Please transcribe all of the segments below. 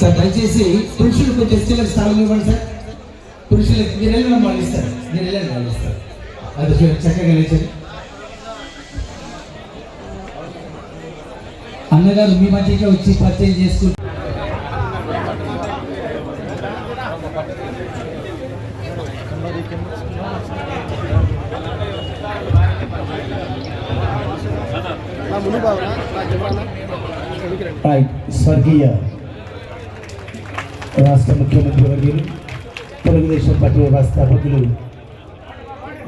Sir దయచేసి పురుషులు కొంచెం స్త్రీలకు స్థానం ఇవ్వండి సార్. పురుషులకు మీరు వెళ్ళిన వాళ్ళు ఇస్తారు మీరు వెళ్ళిన వాళ్ళు ఇస్తారు అది చక్కగా లేచారు. అన్నగారు మీ మధ్యకే వచ్చి పరిచయం చేసుకుంటారు స్వర్గీయ. రాష్ట్ర ముఖ్యమంత్రి వర్యులు తెలుగుదేశం పార్టీ వ్యవస్థాపకులు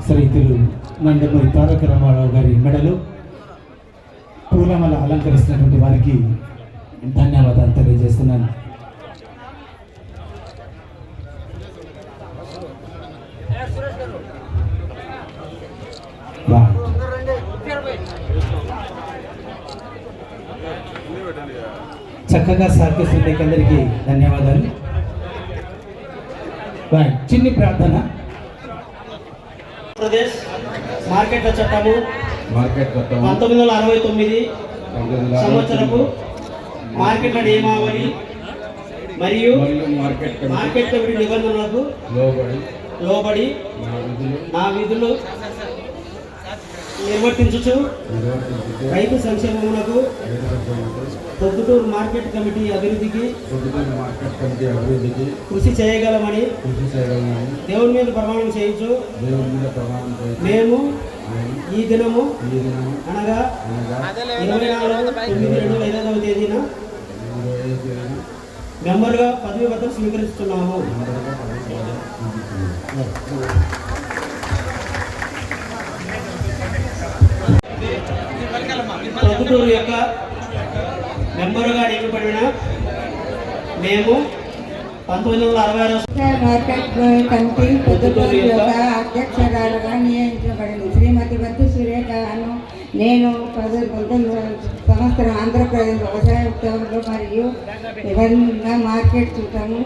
శ్రీతులు నందమూరి తారక రామారావు గారి మెడలు పూలమల అలంకరిస్తున్నటువంటి వారికి ధన్యవాదాలు తెలియజేస్తున్నాను. చక్కగా సహకరిస్తున్న అందరికీ ధన్యవాదాలు. బాయ్. చిన్ని ప్రార్థన. ఆంధ్రప్రదేశ్ మార్కెట్ల చట్టము మార్కెట్ చట్టం పంతొమ్మిది వందల అరవై తొమ్మిది సంవత్సరపు మార్కెట్ల నియమావళి మరియు మరియు మార్కెట్ కమిటీ. మార్కెట్ కమిటీ నిబంధనలకు లోబడి లోబడి నా విధులు నా విధులు నిర్వర్తించుచు నిర్వర్తించుతూ రైతు సంక్షేమములకు పొద్దుటూరు మార్కెట్ కమిటీ అభివృద్ధికి మార్కెట్ కమిటీ అభివృద్ధికి కృషి చేయగలమని కృషి చేయగలనని దేవుని మీద ప్రమాణం చేయించు దేవుని మీద ప్రమాణం చేసి మేము ఈ దినము ఈ దినం అనగా ఇరవై నాలుగు తొమ్మిది రెండు ఐదవ తేదీన మెంబర్గా పదవి పత్రం స్వీకరిస్తున్నాము. ప్రభుత్వం యొక్క మెంబరుగా నియమింపబడిన మేము పంతొమ్మిది వందల అరవై ఆరో మార్కెట్ కమిటీ పొద్దుటూరు యొక్క అధ్యక్షురాలుగా నియమించబడింది. శ్రీమతి వద్దు సురేఖను నేను పంతొమ్మిది సంవత్సరం ఆంధ్రప్రదేశ్ వ్యవసాయ ఉద్యోగులు మరియు వివరంగా మార్కెట్ చూడటము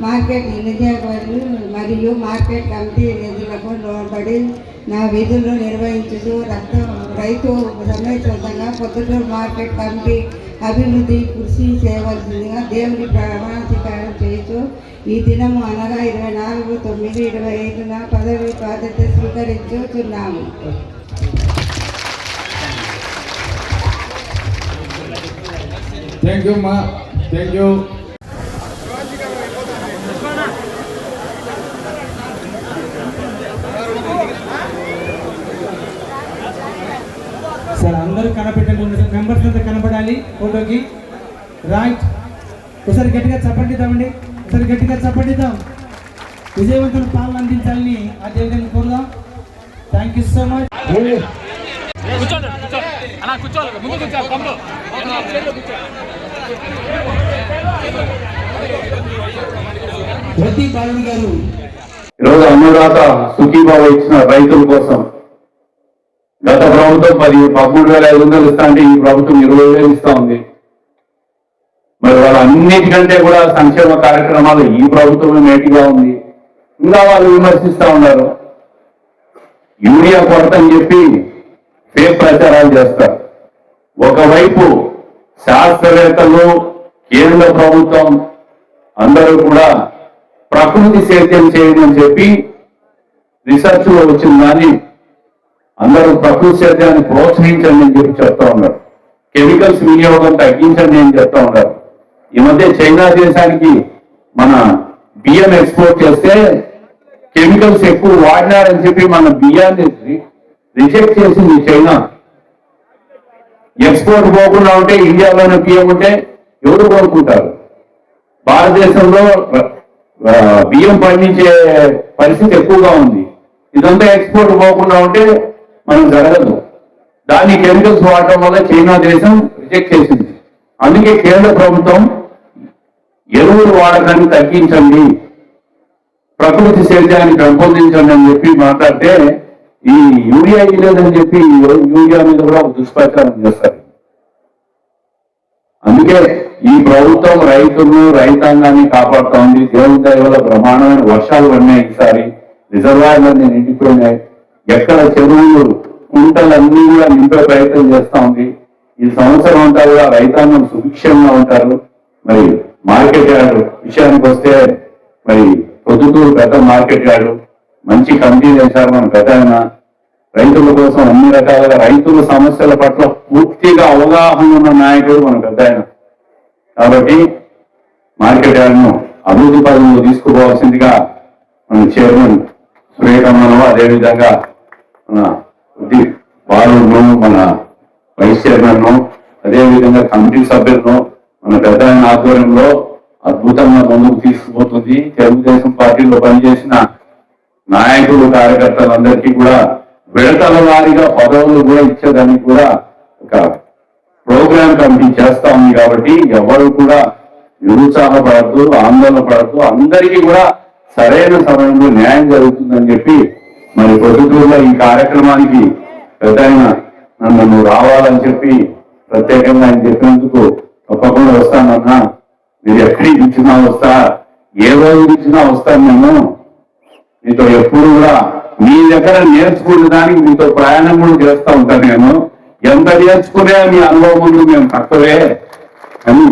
మార్కెట్ నిధులు మరియు మార్కెట్ కమిటీ నిధులకు లోబడి నా విధులు నిర్వహించుతూ రక్త రైతు సమేతంగా పొద్దుటూరు మార్కెట్ కమిటీ అభివృద్ధి కృషి చేయవలసిందిగా దేవుని ప్రమాణ చేయొచ్చు ఈ దినము అనగా ఇరవై నాలుగు తొమ్మిది ఇరవై ఐదున పదవి బాధ్యత స్వీకరించుచున్నాము. థ్యాంక్ యూ మా థ్యాంక్ యూ సార్ అందరూ కనపెట్టండి సార్ మెంబర్స్ అంతా కనపడాలి. ఫోటోకి రైట్ ఒకసారి గట్టిగా చప్పటిద్దామండి ఒకసారి గట్టిగా చప్పటిద్దాం విజయవంతులు పాలన అందించాలని ఆ దేవుడిని కోరుదాం. థ్యాంక్ యూ సో మచ్ ప్రతి బాలుడు గారు ఈరోజు అన్నదాత సుఖీబాబు ఇచ్చిన రైతుల కోసం గత ప్రభుత్వం పది పదమూడు వేల ఐదు వందలు ఇస్తా అంటే ఈ ప్రభుత్వం ఇరవై వేలు ఇస్తా ఉంది. మరి వాళ్ళ అన్నిటికంటే కూడా సంక్షేమ కార్యక్రమాలు ఈ ప్రభుత్వమే మేటిగా ఉంది. ఇంకా వాళ్ళు విమర్శిస్తూ ఉన్నారు. యూరియా కొరత అని చెప్పి ఫేక్ ప్రచారాలు చేస్తారు. ఒకవైపు శాస్త్రవేత్తలు కేంద్ర ప్రభుత్వం అందరూ కూడా ప్రకృతి సేద్యం చేయమని చెప్పి రీసెర్చ్లో వచ్చిన దాన్ని అందరూ ప్రకృతి సేద్యాన్ని ప్రోత్సహించండి అని చెప్పి చెప్తా ఉన్నారు. కెమికల్స్ వినియోగం తగ్గించండి అని చెప్తా ఉన్నారు. ఈ మధ్య చైనా దేశానికి మన బియ్యం ఎక్స్పోర్ట్ చేస్తే కెమికల్స్ ఎక్కువ వాడినారని చెప్పి మన బియ్యాన్ని రిజెక్ట్ చేసింది చైనా. ఎక్స్పోర్ట్ పోకుండా ఉంటే ఇండియాలోనే బియ్యం ఉంటే ఎవరు కోరుకుంటారు? భారతదేశంలో బియ్యం పండించే పరిస్థితి ఎక్కువగా ఉంది. ఇదంతా ఎక్స్పోర్ట్ పోకుండా ఉంటే మనం జరగదు. దాన్ని కెమికల్స్ వాడటం వల్ల చైనా దేశం రిజెక్ట్ చేసింది. అందుకే కేంద్ర ప్రభుత్వం ఎరువులు వాడకాన్ని తగ్గించండి ప్రకృతి సేద్యాన్ని పెంపొందించండి అని చెప్పి మాట్లాడితే ఈ యూరియా ఇవ్వలేదని చెప్పి యూరియా మీద కూడా ఒక దుష్ప్రచారం చేస్తారు. అందుకే ఈ ప్రభుత్వం రైతులను రైతాంగాన్ని కాపాడుతోంది. దేవుని దయ వల్ల బ్రహ్మాండమైన వర్షాలు పడినాయి ఈసారి. రిజర్వాయర్లన్నీ నిండిపోయినాయి. ఎక్కడ చెరువులు కుంటలన్నీ కూడా నింపే ప్రయత్నం చేస్తా ఉంది. ఈ సంవత్సరం అంతా కూడా రైతాంగం సుభిక్షంగా ఉంటారు. మరి మార్కెట్ యార్డ్ విషయానికి వస్తే మరి పొద్దుతూరు పెద్ద మార్కెట్ యార్డు మంచి కమిటీ చేశారు మన పెద్ద రైతుల కోసం అన్ని రకాలుగా రైతుల సమస్యల పట్ల పూర్తిగా అవగాహన ఉన్న నాయకుడు మన పెద్ద ఆయన. కాబట్టి మార్కెట్ యార్డ్ను అభివృద్ధి పదంలో తీసుకుపోవాల్సిందిగా మన చైర్మన్ సురేఖమ్మను అదేవిధంగా మన ఉద్ది బాలును మన వైస్ చైర్మన్ అదేవిధంగా కమిటీ సభ్యులను మన పెద్ద ఆధ్వర్యంలో అద్భుతంగా ముందుకు తీసుకుపోతుంది. తెలుగుదేశం పార్టీలో పనిచేసిన నాయకులు కార్యకర్తలందరికీ కూడా విడతల వారిగా పదవులు కూడా ఇచ్చేదానికి కూడా ఒక ప్రోగ్రామ్ కమిటీ చేస్తా ఉంది కాబట్టి ఎవరు కూడా నిరుత్సాహపడద్దు ఆందోళన పడద్దు. అందరికీ కూడా సరైన సమయంలో న్యాయం జరుగుతుందని చెప్పి మరి పొద్దుటూరులో ఈ కార్యక్రమానికి పెద్ద నన్ను నువ్వు రావాలని చెప్పి ప్రత్యేకంగా ఆయన చెప్పినందుకు తప్పకుండా వస్తానన్నా. మీరు ఎక్కడికి ఇచ్చినా వస్తా ఏ రోజు ఇచ్చినా వస్తాను నేను. మీతో ఎప్పుడు కూడా మీ దగ్గర నేర్చుకునే దానికి మీతో ప్రయాణం కూడా చేస్తూ ఉంటాను నేను. ఎంత నేర్చుకునే మీ అనుభవం మేము తక్కువే. అని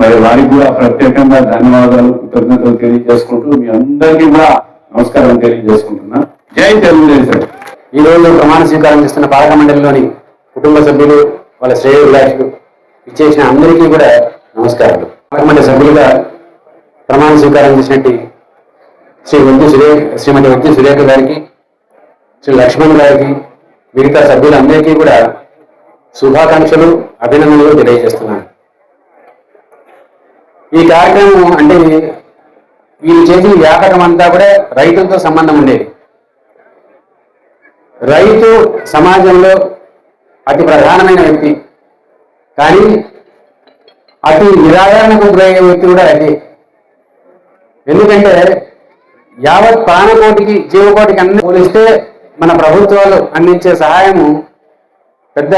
మరి వారికి కూడా ప్రత్యేకంగా ధన్యవాదాలు కృతజ్ఞతలు తెలియజేసుకుంటూ మీ అందరికీ కూడా నమస్కారం తెలియజేసుకుంటున్నా. జై తెలుగుదేశం. ఈ రోజు ప్రమాణ స్వీకారం చేస్తున్న పాలక మండలిలోని కుటుంబ సభ్యులు వాళ్ళ శ్రేయోభిలాషులు ఇచ్చేసిన అందరికీ కూడా నమస్కారాలు. పాలక మండలి సభ్యులుగా ప్రమాణ స్వీకారం చేసినట్టు శ్రీ వద్దు సురే శ్రీమతి వద్దు సురేఖ గారికి శ్రీ లక్ష్మణ్ గారికి మిగతా సభ్యులందరికీ కూడా శుభాకాంక్షలు అభినందనలు తెలియజేస్తున్నాను. ఈ కార్యక్రమం అంటే వీళ్ళు చేసిన వ్యాపారం అంతా కూడా రైతులతో సంబంధం ఉండేది. రైతు సమాజంలో అతి ప్రధానమైన వ్యక్తి. కానీ అతి నిరాదరణకు గురయ్యే వ్యక్తి కూడా అదే ఎందుకంటే యావత్ ప్రాణకోటికి జీవకోటికి అన్ని పోలిస్తే మన ప్రభుత్వాలు అందించే సహాయము పెద్ద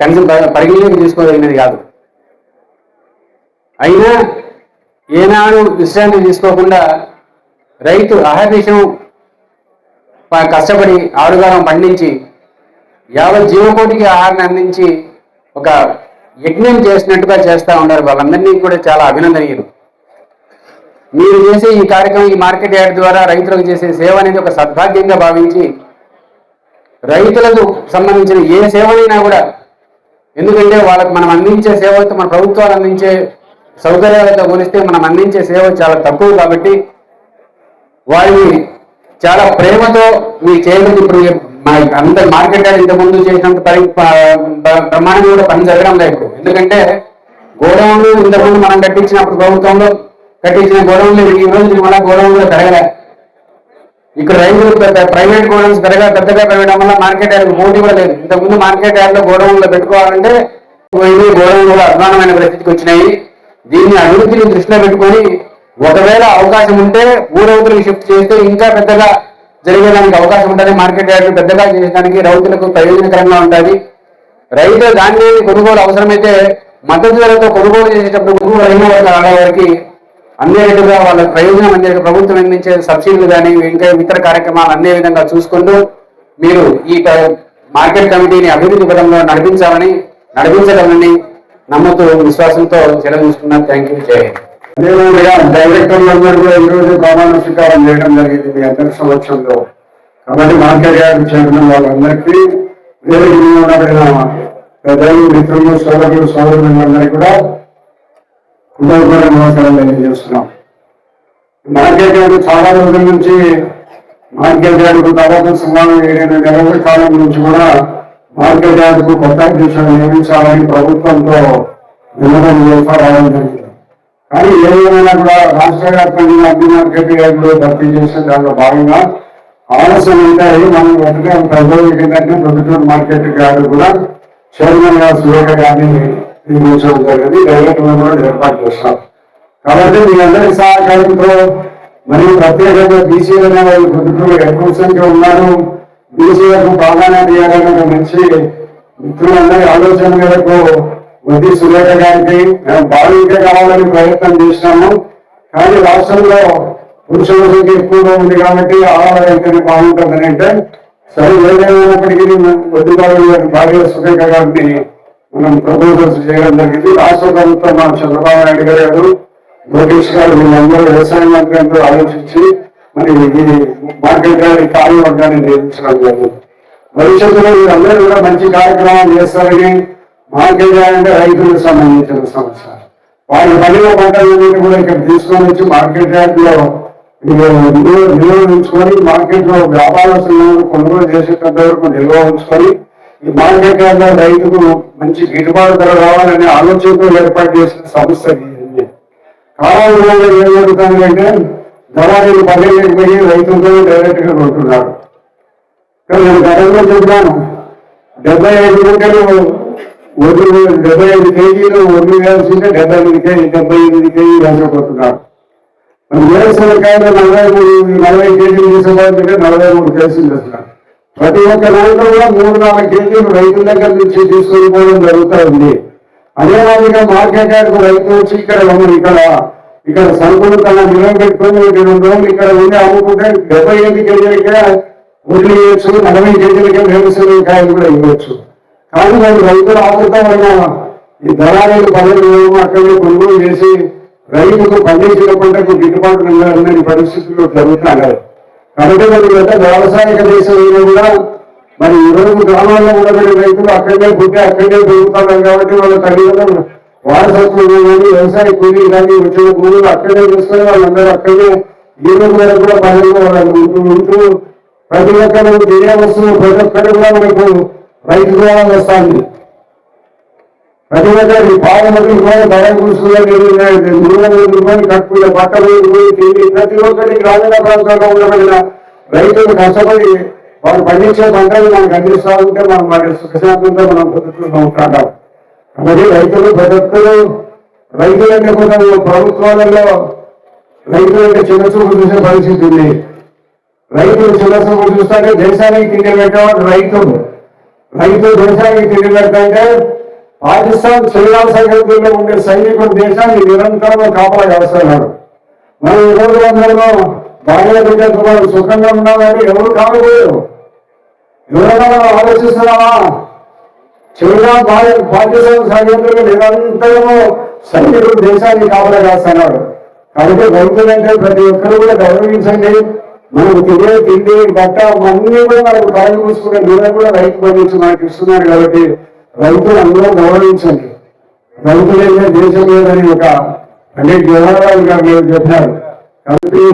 కనీసం పరిగణలోకి తీసుకోదగినది కాదు. అయినా ఏనాడు విశ్రాంతి తీసుకోకుండా రైతు అహర్నిశం ప- కష్టపడి ఆరుగాలం పండించి యావత్ జీవకోటికి ఆహారాన్ని అందించి ఒక యజ్ఞం చేసినట్టుగా చేస్తూ ఉన్నారు. వాళ్ళందరినీ కూడా చాలా అభినందనీయులు. మీరు చేసే ఈ కార్యక్రమం ఈ మార్కెట్ యార్డ్ ద్వారా రైతులకు చేసే సేవ అనేది ఒక సద్భాగ్యంగా భావించి రైతులకు సంబంధించిన ఏ సేవనైనా కూడా ఎందుకంటే వాళ్ళకి మనం అందించే సేవలతో మన ప్రభుత్వాలు అందించే సౌకర్యాలతో పోలిస్తే మనం అందించే సేవ చాలా తక్కువ కాబట్టి వారిని చాలా ప్రేమతో మీ చేయలేదు ఇప్పుడు అందరు అంత మార్కెట్ ఇంత ముందు చేసినంత పని ప- ప్రమాణం కూడా పని జరగడం లేదు ఎందుకంటే గోడౌన్లు ఇంతకుముందు మనం కట్టించినప్పుడు ప్రభుత్వంలో కట్టించిన గోడౌన్లు ఈ రోజు మన గోడౌన్లు పెరగలే. ఇక్కడ రైతులు పెద్ద ప్రైవేట్ గోడౌన్స్ పెరగా పెద్దగా పెరగడం వల్ల మార్కెట్ యార్డ్ పోటీ కూడా లేదు. ఇంతకుముందు మార్కెట్ యార్డ్లో గోడౌన్లో పెట్టుకోవాలంటే పోయి గోడౌన్ కూడా అధ్వానమైన పరిస్థితికి వచ్చినాయి. దీన్ని అభివృద్ధిని దృష్టిలో పెట్టుకొని ఒకవేళ అవకాశం ఉంటే ఊరవతులకు షిఫ్ట్ చేస్తే ఇంకా పెద్దగా జరిగేదానికి అవకాశం ఉంటుంది. మార్కెట్ యార్డ్ పెద్దగా చేసేదానికి రైతులకు ప్రయోజనకరంగా ఉంటుంది. రైతు ధాన్యాన్ని కొనుగోలు అవసరమైతే మద్దతు ధరతో కొనుగోలు చేసేటప్పుడు కొనుగోలు అయిన వాళ్ళ వారికి వాళ్ళ ప్రయోజనం అందే ప్రభుత్వం అందించే సబ్సిడీలు కానీ ఇంకా ఇతర కార్యక్రమాలు అందే విధంగా చూసుకుంటూ మీరు ఈ మార్కెట్ కమిటీని అభివృద్ధి పదంలో నడిపించాలని నడిపించగలని నమ్ముతూ విశ్వాసంతో సెలవు తీసుకున్నాను. థ్యాంక్ యూ జై హింద్. అదేవిధంగా డైరెక్టర్లందరూ కూడా ఈ ప్రమాణ స్వీకారం చేయడం జరిగింది మీ అందరి సమక్షంలో. కాబట్టి మార్కెట్ గారు చేరిన వాళ్ళందరికీ వేరే ఉన్నబడిన పెద్దలు మిత్రులు సోదరులు సోదరులందరికీ కూడా హృదయపూర్వక నమస్కారం తెలియజేస్తున్నాం. మార్కెట్ గారు చాలా రోజుల నుంచి మార్కెట్ గారికి తర్వాత సుమారు ఏడైన నెలల కాలం నుంచి కూడా మార్కెట్ గారికి కొత్త అధ్యక్షులు నియమించాలని ప్రభుత్వంతో వినోదం చేస్తా రావడం జరిగింది. కానీ ఏదేమైనా కూడా రాష్ట్ర వ్యాప్తంగా అన్ని మార్కెట్ యార్డులు భర్తీ చేసిన దానిలో భాగంగా ఆలస్యం ఉంటాయి మనం ఒకటే ప్రజలు ఏంటంటే ప్రొద్దుటూరు మార్కెట్ యార్డు కూడా చైర్మన్గా సురేఖ గారిని నియమించడం జరిగింది. డైరెక్టర్ కూడా ఏర్పాటు చేస్తాం. కాబట్టి మీ అందరి సహకారంతో మరియు ప్రత్యేకంగా బీసీలు అనే వాళ్ళు ప్రొద్దుటూరు ఎక్కువ సంఖ్య ఉన్నారు. బీసీలకు ప్రాధాన్యత ఇవ్వాలనే మంచి మిత్రులందరి ఆలోచన మేరకు వడ్డీ సురేఖ గారికి మేము బాలింకే కావాలని ప్రయత్నం చేసినాము. కానీ రాష్ట్రంలో పురుషుల సంఖ్య ఎక్కువగా ఉంది కాబట్టి ఆడవాళ్ళ అయితేనే బాగుంటుందని అంటే సరే ఏదేమైనప్పటికీ వడ్డీ బాబు గారి భార్య సురేఖ గారిని మనం ప్రపోజల్స్ చేయడం జరిగింది. రాష్ట్ర ప్రభుత్వం మా చంద్రబాబు నాయుడు గారు లోకేష్ గారు వీళ్ళందరూ వ్యవసాయ మంత్రి అందరూ ఆలోచించి మరి ఇది మార్కెట్ గారి కార్యవర్గాన్ని నిర్మించడం జరిగింది. భవిష్యత్తులో వీళ్ళందరూ కూడా మంచి కార్యక్రమాలు చేస్తారని మార్కెట్ యార్డ్ రైతులకు సంబంధించిన సమస్య. వాళ్ళు పండిన పంటలన్నింటినీ కూడా ఇక్కడ తీసుకొని వచ్చి మార్కెట్ యార్డ్లో నిల్వ ఉంచుకొని మార్కెట్లో వ్యాపారస్తులను కొనుగోలు చేసేటంత వరకు నిల్వ ఉంచుకొని ఈ మార్కెట్ యార్డ్లో రైతుకు మంచి గిట్టుబాటు ధర రావాలనే ఆలోచనతో ఏర్పాటు చేసిన సంస్థ కాలంలో ఏం జరుగుతుంది అంటే దళారీలు పల్లెలకు పోయి రైతులతో డైరెక్ట్గా కొంటున్నారు నేను గతంలో చెప్పాను డెబ్బై ఐదు గంటలు ఒడ్లు డెబ్బై ఐదు కేజీలు ఒడ్లు వేయాల్సింటే డెబ్బై ఎనిమిది కేజీ డెబ్బై ఎనిమిది కేజీ వేసకపోతున్నారు మరి వేరుశనగకాయలు నలభై మూడు నలభై కేజీలు తీసుకోవాలంటే నలభై మూడు కేజీలు వేస్తున్నారు. ప్రతి ఒక్క దాంట్లో కూడా మూడు నాలుగు కేజీలు రైతుల దగ్గర నుంచి తీసుకొని పోవడం జరుగుతూ ఉంది. అదే మాదిరిగా మార్కెట్ యార్డ్కు రైతు వచ్చి ఇక్కడ ఉన్న ఇక్కడ ఇక్కడ సరుకులు తన నిలవ పెట్టుకుని రెండు రోజులు ఇక్కడ ఉండి అమ్ముకుంటే డెబ్బై ఐదు కేజీలకే వడ్లు ఇవ్వచ్చు నలభై కేజీలకే వేరుశనగ కాయలు కూడా ఇవ్వచ్చు. కానీ వాళ్ళు రైతులు ఆకృతమైన ఈ దళారీలు పదవి అక్కడే కొనుగోలు చేసి రైతుకు పండించిన పంటకు గిట్టుబాటు ఉండాలనే పరిస్థితుల్లో జరుగుతున్నారు కాబట్టి మరి గత వ్యవసాయక దేశంలో కూడా మరి ఈ రోజు గ్రామాల్లో ఉండబడే రైతులు అక్కడే పుట్టి అక్కడే పెరుగుతున్నారు కాబట్టి వాళ్ళ తల్లిదండ్రులు వారసత్వం కానీ వ్యవసాయ కూలీ కానీ వచ్చిన కూలీలు అక్కడే చేసుకొని వాళ్ళందరూ అక్కడే ఈ రోజు వరకు కూడా పనులు వాళ్ళు ఉంటూ ఉంటూ ప్రతి ఒక్కరు తినే వస్తువు ప్రతి ఒక్కరు కూడా మనకు రైతు ద్వారా వస్తుంది. ప్రతి ఒక్కరి పాలనకు కూడా ధర మూడు నూనె కట్టుకునే బట్టలు తిండి ప్రతి ఒక్కరి గ్రామీణ ప్రాంతాల్లో ఉండబడిన రైతులు కష్టపడి వాళ్ళు పండించే పంటలు మనకు అందిస్తూ ఉంటే మనం వాటి సుఖశాంతంతో మనం పొద్దుతున్నా ఉంటాం. కాబట్టి రైతులు ప్రతి ఒక్కరు రైతులంటే కొంత ప్రభుత్వాలలో రైతులంటే చిన్న చూపు చూసే పరిస్థితి ఉంది. రైతులు చిన్న చూపు చూస్తుంటే దేశానికి తిండి పెట్టేవాడు రైతులు. రైతు దేశానికి తిరిగి పెడతాంటే పాకిస్తాన్ చైనా సరిహద్దుల్లో ఉండే సైనికుడు దేశాన్ని నిరంతరంగా కాపలా చేస్తున్నాడు మనం ఈ రోజు అందరిలో భార్య బిడ్డలతో మనం సుఖంగా ఉన్నామని ఎవరు కాకపోయారు ఎవరైనా మనం ఆలోచిస్తున్నామా? చైనా భార్య పాకిస్తాన్ సరిహద్దులు నిరంతరము సైనికుడు దేశాన్ని కాపలా చేస్తున్నాడు కాబట్టి రైతులంటే ప్రతి ఒక్కరు కూడా గౌరవించండి. మనకు తినే తిండి బట్ట అన్ని కూడా మనకు కాలు పూసుకునే దూరం కూడా రైతు పండించి మనకి ఇస్తున్నారు కాబట్టి రైతులు అందరూ గౌరవించండి. రైతులైతే దేశం లేదని ఒక పండిట్ జవహర్లాల్ గారు మీరు చెప్పారు కాబట్టి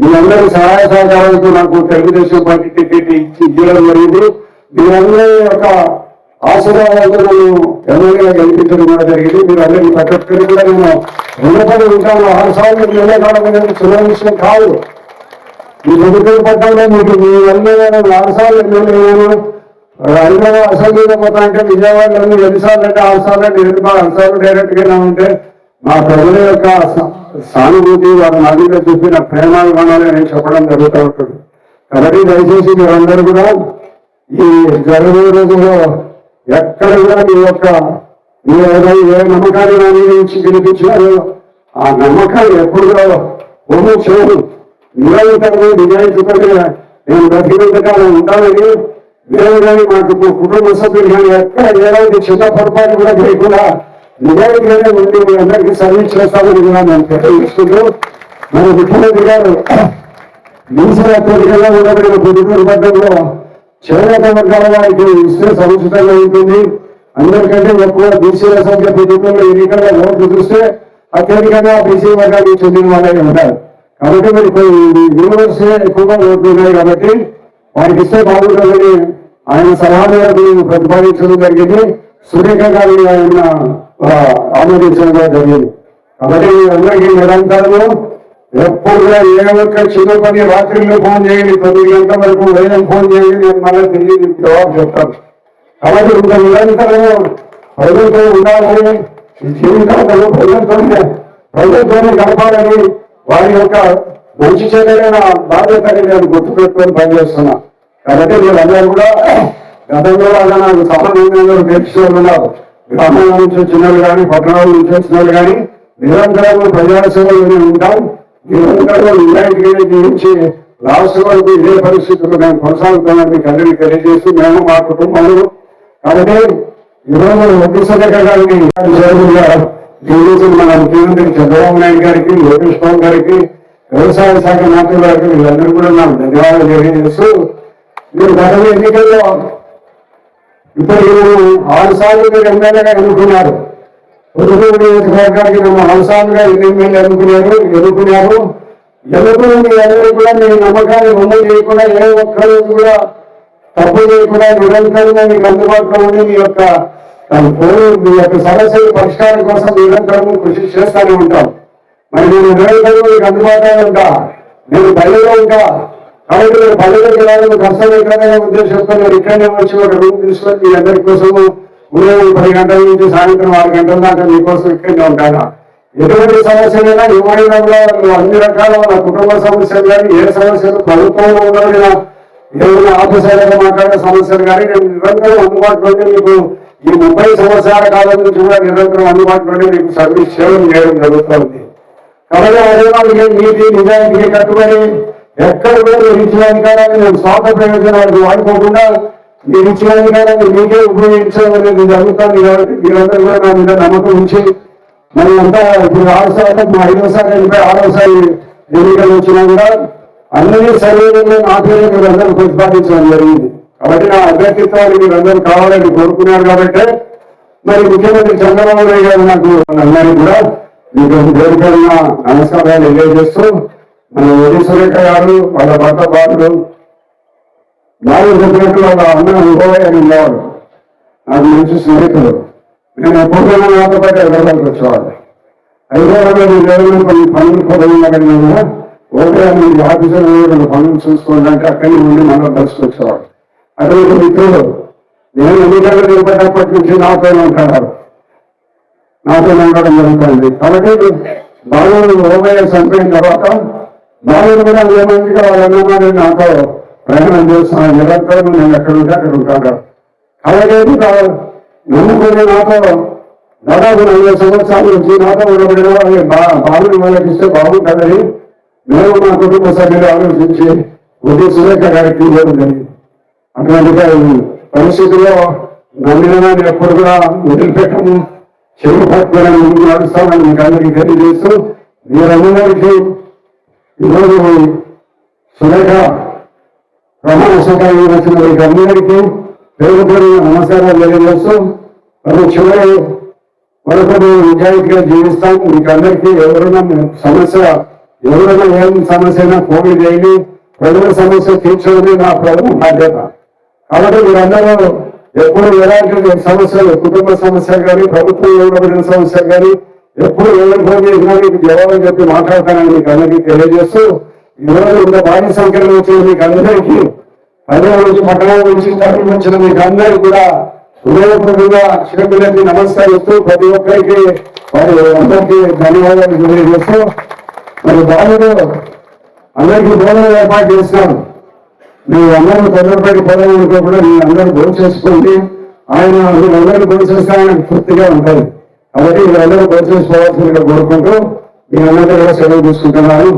మీరందరూ సహాయ సహకారాలతో నాకు తెలుగుదేశం పార్టీ టికెట్ ఇచ్చి ఇవ్వడం జరిగింది. మీరందరూ యొక్క ఆశీర్వాదాలతో నన్ను ఎమ్మెల్యేగా గెలిపించడం కూడా జరిగింది. మీరు అందరికీ ప్రతి ఒక్కరికి కూడా నేను రుణపడి ఉంటాను. ఆరు సార్లు మీరు ఎమ్మెల్యే కావడం అనేది సులభ విషయం కాదు. ఈ ప్రభుత్వం పట్టంలో మీకు మీ ఎమ్మెల్యే ఆరు సార్లు ఎమ్మెల్యే హైదరాబాద్ అసెంబ్లీలో పోతా అంటే విజయవాడలో మీరు ఎన్నిసార్లు అంటే ఆరు సార్లు అంటే ఎన్ని ఆరు సార్లు డైరెక్ట్గా ఉంటే మా ప్రజల యొక్క సానుభూతి వారి నదిలో చెప్పిన ప్రేమాభిమానాలు నేను చెప్పడం జరుగుతూ ఉంటుంది. కాబట్టి దయచేసి మీరందరూ కూడా ఈ జరగబోయే రోజుల్లో ఎక్కడ కూడా మీ యొక్క మీ ఏదై ఏ నమ్మకాన్ని నా నుంచి గెలిపించారో ఆ నమ్మకాన్ని ఎప్పుడు కూడా ఒమ్ము చేయదు నిరంతరము నిజాయితీతో నేను బ్రతికినంతకాలం ఉంటానని నేను కానీ మాకు కుటుంబ సభ్యులు కానీ ఎక్కడ ఏదైతే చిన్న పొరపాటు కూడా లేకుండా నిజాయితీగానే ఉండి మీ అందరికీ సర్వీస్ చేస్తామని కూడా నేను తెలియజేస్తూ మన ముఖ్యమంత్రి గారు బీసీ అత్యధికంగా ఉండబడిన పొద్దుటూరు పట్టణంలో చేనేత వర్గాల వారికి ఇస్తే సముచితంగా ఉంటుంది. అందరికంటే ఎక్కువ బీసీల సంఖ్య పొద్దుటూరులో ఎన్నికల్లో ఓట్లు చూస్తే అత్యధికంగా బీసీ వర్గానికి చెందిన వాళ్ళే ఉంటారు. కాబట్టి మరి యూనివర్స్ ఎక్కువగా ఓట్లు ఉన్నాయి కాబట్టి వారికి ఇస్తే బాగుంటుందని ఆయన సలహా మేరకు నేను ప్రతిపాదించడం జరిగింది. సురేఖ గారిని ఆయన ఆమోదించడం జరిగింది. కాబట్టి అందరికీ నిరంతరము. ఎప్పుడు ఏ ఒక్క చిన్న పని రాత్రిలో ఫోన్ చేయండి తొమ్మిది గంటల వరకు ఉదయం ఫోన్ చేయండి నేను మళ్ళీ తిరిగి మీకు జవాబు చెప్తాను. కాబట్టి ఇంత నిరంతరము ప్రజలతో ఉండాలని ఈ జీవితాలను ప్రజలతోనే ప్రజలతోనే గడపాలని వారి యొక్క మంచి చేయలేన బాధ్యతని నేను గుర్తుపెట్టుకొని పనిచేస్తున్నా. కాబట్టి మీరందరూ కూడా గతంలో వాళ్ళ నాకు సమానంగా తెలిసిన ఉన్నారు. గ్రామాల నుంచి వచ్చిన కానీ పట్టణాల నుంచి వచ్చిన కానీ నిరంతరం ప్రజాసేవలో ఉంటాం. నిరంతరం ఇలాంటి నుంచి రాష్ట్ర వరకు ఇదే పరిస్థితుల్లో మేము కొనసాగుతున్నాం మీకు అందరికీ తెలియజేస్తూ మేము మా కుటుంబాలు. కాబట్టి ఈరోజు వడ్డీ సురేఖ గారికి చైర్మన్గా మన ముఖ్యమంత్రి చంద్రబాబు నాయుడు గారికి లోకేష్ బాబు గారికి వ్యవసాయ శాఖ మంత్రి గారికి వీళ్ళందరూ కూడా నాకు ధన్యవాదాలు తెలియజేస్తూ మీరు గత ఎన్నికల్లో ఇప్పుడు ఆరు సార్లు మీరు ఎమ్మెల్యేగా ఎన్నుకున్నారు. పొద్దుటూరు నియోజకవర్గానికి మేము ఆరు సార్లుగా ఎన్ని ఎమ్మెల్యే ఎన్నుకున్నారు ఎన్నుకున్నారు. ఎన్నుకున్న మీ అందరూ కూడా మీ నమ్మకాన్ని అమలు చేయకుండా ఏ ఒక్కరోజు కూడా తప్పు చేయకుండా నిరంతరంగా మీకు అందుబాటులో ఉండి మీ యొక్క మీ యొక్క సమస్యల పరిష్కారం కోసం నిరంతరం కృషి చేస్తూనే ఉంటాం. మరి నేను నిరంతరం మీకు అందుబాటులో ఉంటా. నేను పల్లెలో ఉంటా. కాబట్టి నేను పల్లెలోకి వెళ్ళాలని ఎక్కడైనా ఉద్దేశంతో నేను ఇక్కడనే వచ్చి ఒక రూమ్ తీసుకొని మీ అందరి కోసము ఉదయం పది గంటల నుంచి సాయంత్రం ఆరు గంటల దాకా మీకోసం ఇక్కడనే ఉంటాను. ఎటువంటి సమస్యలైనా ఎవరైనా కూడా అన్ని రకాల వాళ్ళ కుటుంబ సమస్యలు కానీ ఏ సమస్యలు ప్రభుత్వంలో ఉన్నవైనా ఏమైనా ఆఫీసర్గా మాట్లాడే సమస్యలు కానీ నేను నిరంతరం అందుబాటులో మీకు ఈ ముప్పై సంవత్సరాల కాలం నుంచి కూడా నిరంతరం అందుబాటులోనే మీకు సర్వీస్ సేవలు చేయడం జరుగుతుంది. కాబట్టి అదే నీతి నిజాయితీ కట్టుబడి ఎక్కడ కూడా మీరు ఇచ్చిన అధికారాన్ని నేను స్వార్థ ప్రయోజనాలకు వాడుకోకుండా మీరు ఇచ్చిన అధికారాన్ని మీకే ఉపయోగించడం అనేది జరుగుతుంది కాబట్టి మీరందరూ కూడా నా మీద నమ్మకం ఉంచి మరి అంతా ఇప్పుడు ఆరు శాతం మా ఐదోసారి ఎనభై ఆరోసారి ఎన్నికలు వచ్చినా కూడా అన్ని సర్వేలలో నా పేరు మీరు అందరూ ప్రతిపాదించడం జరిగింది. కాబట్టి నా అభ్యర్థిత్వాన్ని మీరు అందరూ కావాలని కోరుకున్నారు కాబట్టి మరి ముఖ్యమంత్రి చంద్రబాబు నాయుడు గారు నాకు అందరికీ కూడా మీకు పేరుపడిన నమస్కారాలు తెలియజేస్తూ మన ఉదయ గారు వాళ్ళ భర్త బాబులు బాబు చెప్పినట్టు వాళ్ళ అన్న ఇంకోవే అని ఉండేవాడు నాకు మంచి స్నేహితుడు నేను ఎప్పుడైనా నాతో పాటు హైదరాబాద్కి వచ్చేవాడు హైదరాబాద్లో నేను ఏదైనా కొన్ని పనులు పొందగలిగినా కూడా ఓకే మీ ఆఫీసర్ రెండు పనులు చూసుకోండి అక్కడి నుండి మనం బస్సుకు వచ్చేవాడు అతను ఒక మిత్రుడు నేను ఎన్నికలు నిలబడినప్పటి నుంచి నాతో ఉంటాడు నాతో ఉండడం జరుగుతుంది. కాబట్టి బాలు ఓవైఎస్ చనిపోయిన తర్వాత బాలు కూడా ఏమంటే వాళ్ళ నాతో ప్రయాణం చేస్తున్నాను నిరంతరం నేను ఎక్కడ ఉంటే అక్కడ ఉంటాడు. అలాగే నమ్ముకుని నాతో దాదాపు నలభై సంవత్సరాల నుంచి నాతో ఉండబడిన వాళ్ళని బా- బాలుని వాళ్ళకి ఇస్తే బాగుంటుందని మేము మా కుటుంబ సభ్యులు ఆలోచించి ఉదయ సురేఖ గారికి ఇవ్వడం జరిగింది. అటువంటి పరిస్థితుల్లో నమ్మిన ఎప్పుడు కూడా వదిలిపెట్టము. చెవి పట్టుకొని ముందు నడుస్తామని మీకు అందరికీ తెలియజేస్తూ మీరందరికీ ఈరోజు సురేఖ ప్రమాణ స్వీకారం వచ్చిన మీకు అందరికీ పేరు పేరు నమస్కారాలు తెలియజేస్తూ మరి చివరి వరకు మేము నిజాయితీగా జీవిస్తాం. మీకు అందరికీ ఎవరైనా సమస్య ఎవరైనా ఏం సమస్య అయినా ఫోన్ చేయండి. ప్రజల సమస్య తీర్చడమే నా ప్రథమ బాధ్యత. కాబట్టి మీరందరూ ఎప్పుడు ఎలాంటి సమస్యలు కుటుంబ సమస్య కానీ ప్రభుత్వం ఇవ్వబడిన సమస్య కానీ ఎప్పుడు ఎవరి చేసినా మీకు జవాబని చెప్పి మాట్లాడతానని మీకు అందరికీ తెలియజేస్తూ ఈరోజు ఇంత భారీ సంఖ్యలో వచ్చిన మీకు అందరికీ పదే నుంచి పట్టణం నుంచి తరలి వచ్చిన మీకు అందరికీ కూడా హృదయపూర్వకంగా శిరపులకి నమస్కరిస్తూ ప్రతి ఒక్కరికి వారి అందరికీ ధన్యవాదాలు తెలియజేస్తూ మరి బాలుడు అందరికీ బోధన ఏర్పాటు చేసినారు మీరు అందరూ తొందరపడి పోవాలనుకో కూడా మీ అందరూ భోజనం చేసుకోండి. ఆయన మీరందరూ భోజనం చేస్తే ఆయనకు తృప్తిగా ఉంటుంది కాబట్టి మీరందరూ భోజనం చేసుకోవాల్సిందిగా కోరుకుంటూ మీ అందరూ కూడా సెలవు తీసుకుంటున్నాను.